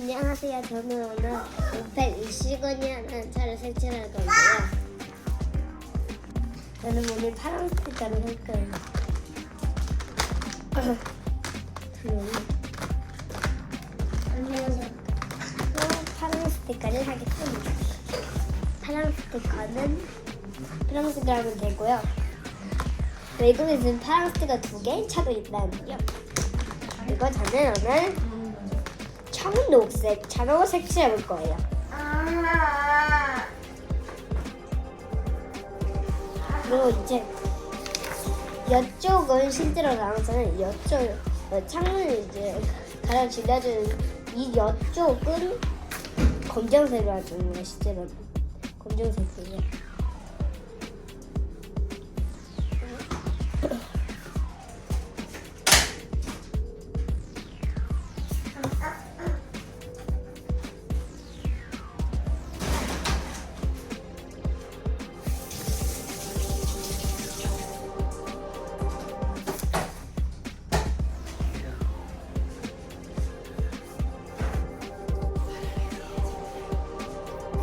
안녕하세요. 저는 오늘 520원이라는 차를 설치할 건데요. 저는 오늘 파란 스티커를 할 거예요. 안녕하세요. 파란 스티커를 하겠습니다. 파란 스티커는 파란색을 하면 되고요. 외국에서는 파란 스티커 두 개, 차도 있다는데요. 그리고 저는 오늘 청록색 차로 색칠해 볼 거예요. 그리고 이제 이쪽은 실제로 나와서는 이쪽 어, 창문을 이제 가려 질려주는 이 이쪽은 검정색으로 해주는 거예요. 실제로는 검정색이에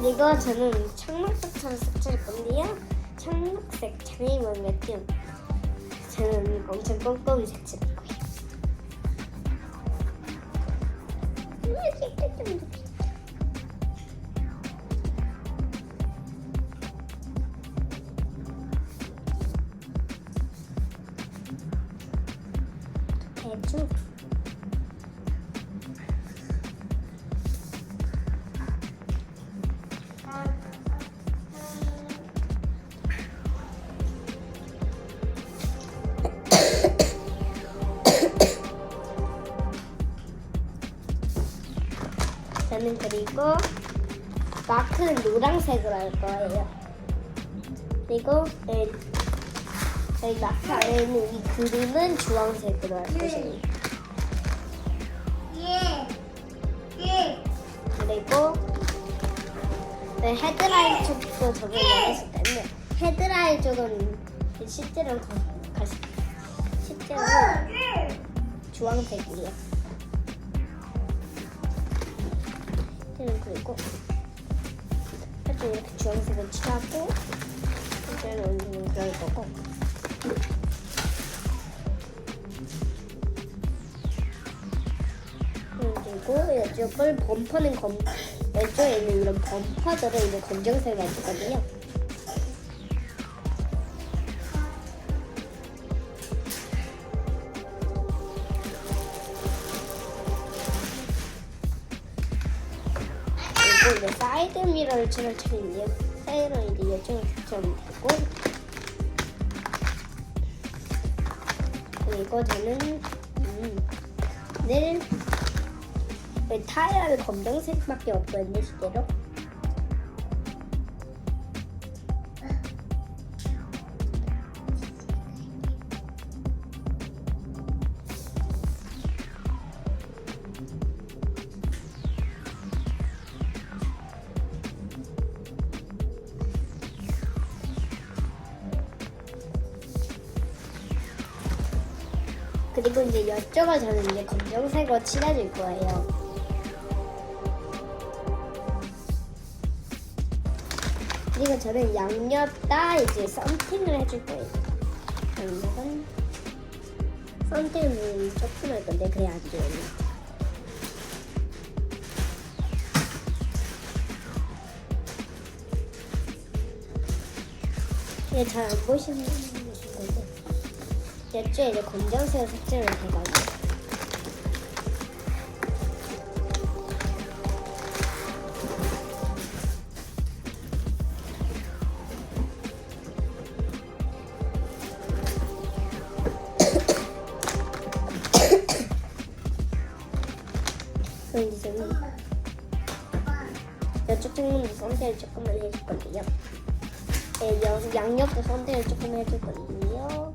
이거 저는 청록색처럼 색칠할 건데요. 청록색 장애인 같은 저는 엄청 꼼꼼히 색칠할 거예요. 대충 저는 그리고 마크는 노란색으로 할 거예요. 그리고 네, 저희 마크 안에 있는 이 그림은 주황색으로 할 것이에요. 그리고 네, 헤드라인 쪽도 적용을 했을 텐데 헤드라인 쪽은 실제로는 거, 가, 실제로는 주황색이에요. 그리고 살짝 이렇게 주황색을 칠하고 이제는 언니는 그럴 거고 그리고 이쪽을 범퍼는 검 왼쪽에 있는 이런 범퍼들을 이제 검정색으로 할 거거든요. 이제 사이드 미러를 칠할 차례인데요. 사이드는 이제 이쪽으로 겹쳐면 되고 그리고 저는 음, 늘 타이어는 검정색밖에 없거든요, 실제로. 그리고 이제 이쪽을 저는 이제 검정색으로 칠해줄 거예요. 그리고 저는 양옆다 이제 썬팅을 해줄 거예요. 양옆은 썬팅을 조금 할 건데 그래 안 돼요. 이게 잘안 보시는 이쪽에 이제 검정색 색칠을 해가지고 그럼 이제 저는 이쪽 쪽문도 선택을 조금만 해줄 건데요. 네, 여- 양옆도 선택을 조금 해줄 건데요.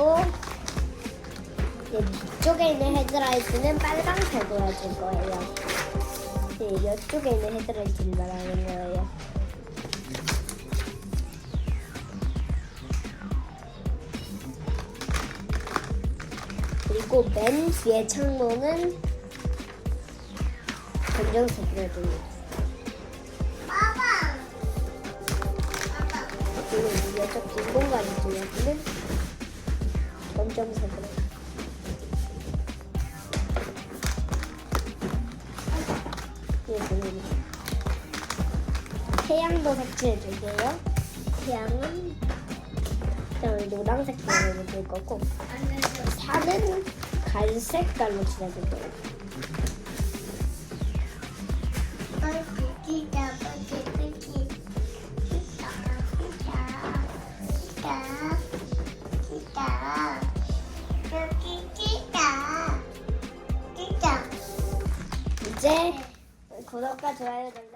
네, 이쪽에 있는 헤드라이트는 빨강색으로 해줄 거예요. 네, 이쪽에 있는 헤드라이트를 말하는 거예요. 그리고 맨 뒤에 창문은 검정색으로 해줍니다. 그리고 이쪽 빈 공간 쪽에는 검정색으로. 예, 보입니다. 태양도 색칠해줄게요. 태양은 그냥 노란색 깔로 줄 거고 산은 갈색 깔로 칠해줄 거예요. 이제 구독과 좋아요 눌러주세요.